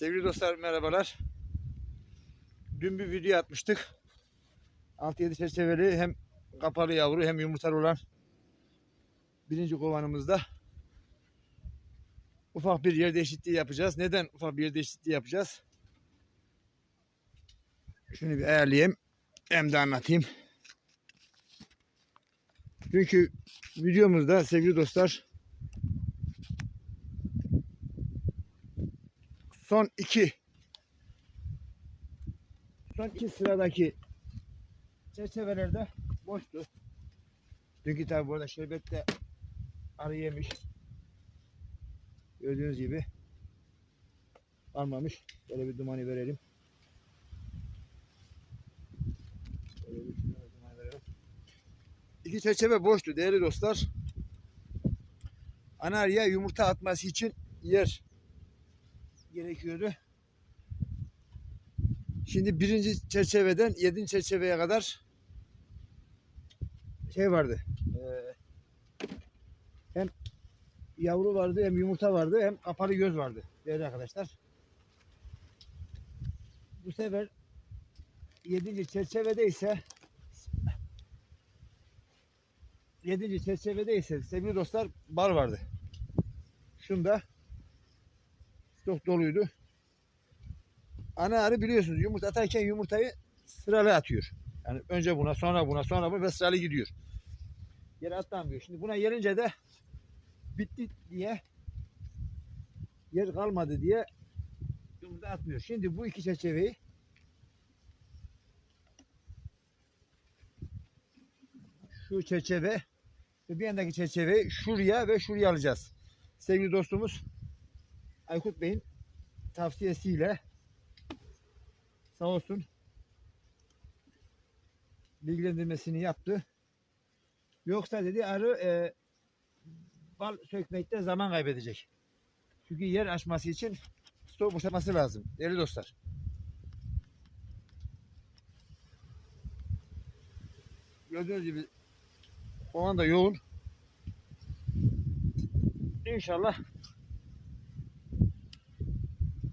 Sevgili dostlar merhabalar. Dün bir video atmıştık. 6-7 çerçeveli hem kapalı yavru hem yumurtalı olan birinci kovanımızda ufak bir yer değişikliği yapacağız. Neden ufak bir yer değişikliği yapacağız? Şunu bir ayarlayayım. Hem de anlatayım. Çünkü videomuzda sevgili dostlar son iki son iki sıradaki çerçevelerde boştu. Dünkü tabi burada şerbette arı yemiş. Gördüğünüz gibi almamış. Böyle bir dumanı verelim. İki çerçeve boştu değerli dostlar. Ana arıya yumurta atması için yer gerekiyordu. Şimdi birinci çerçeveden yedinci çerçeveye kadar şey vardı. eee, hem yavru vardı hem yumurta vardı hem kapalı göz vardı değerli arkadaşlar. Bu sefer yedinci çerçevede ise yedinci çerçevede ise sevgili dostlar bar vardı. Şunda çok doluydu. Ana arı biliyorsunuz yumurta atarken yumurtayı sıralı atıyor. Yani önce buna sonra buna sonra buna ve sıralı gidiyor. Yere atlamıyor. Şimdi buna gelince de bitti diye yer kalmadı diye yumurta atmıyor. Şimdi bu iki çerçeveyi şu çerçeve ve bir yandaki çerçeveyi şuraya ve şuraya alacağız. Sevgili dostumuz Aykut Bey'in tavsiyesiyle sağ olsun bilgilendirmesini yaptı. Yoksa dedi arı e, bal sökmekte zaman kaybedecek. Çünkü yer açması için stok boşaltması lazım. Değerli dostlar. Gördüğünüz gibi o anda yoğun. İnşallah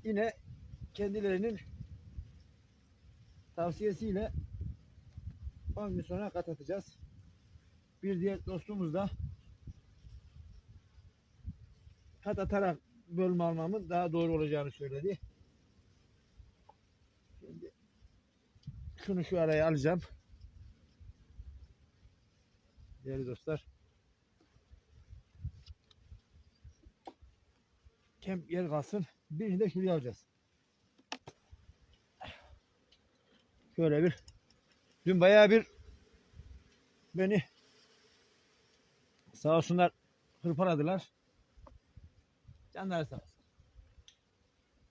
yine kendilerinin tavsiyesiyle 10 gün sonra kat atacağız. Bir diğer dostumuz da kat atarak bölme almamın daha doğru olacağını söyledi. Şimdi şunu şu araya alacağım. Değerli dostlar. Hem yer kalsın. Birini de şuraya alacağız. Şöyle bir. Dün bayağı bir beni sağ olsunlar hırpaladılar. Canları sağ olsun.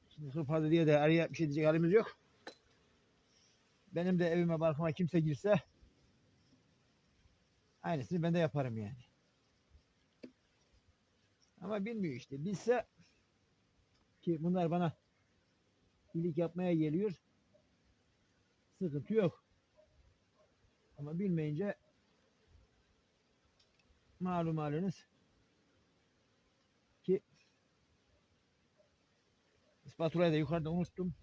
Şimdi hırpaladı diye de araya bir şey diyecek halimiz yok. Benim de evime balkona kimse girse aynısını ben de yaparım yani. Ama bilmiyor işte. Bilse ki bunlar bana iyilik yapmaya geliyor. Sıkıntı yok. Ama bilmeyince malum haliniz ki spatulayı da yukarıda unuttum.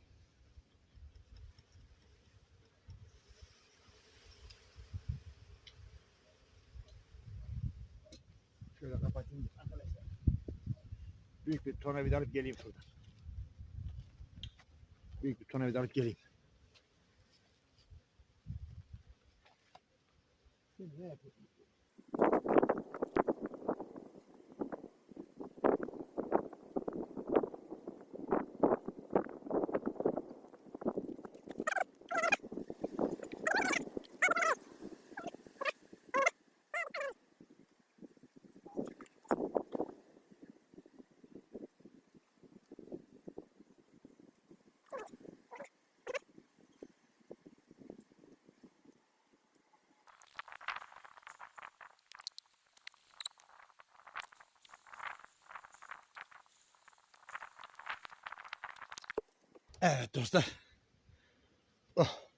Şöyle kapatayım arkadaşlar. Büyük bir tornavida alıp geleyim şuradan. Büyük bir tornavida alıp geleyim. Şimdi ne yapıyorsun? Evet dostlar. Oh.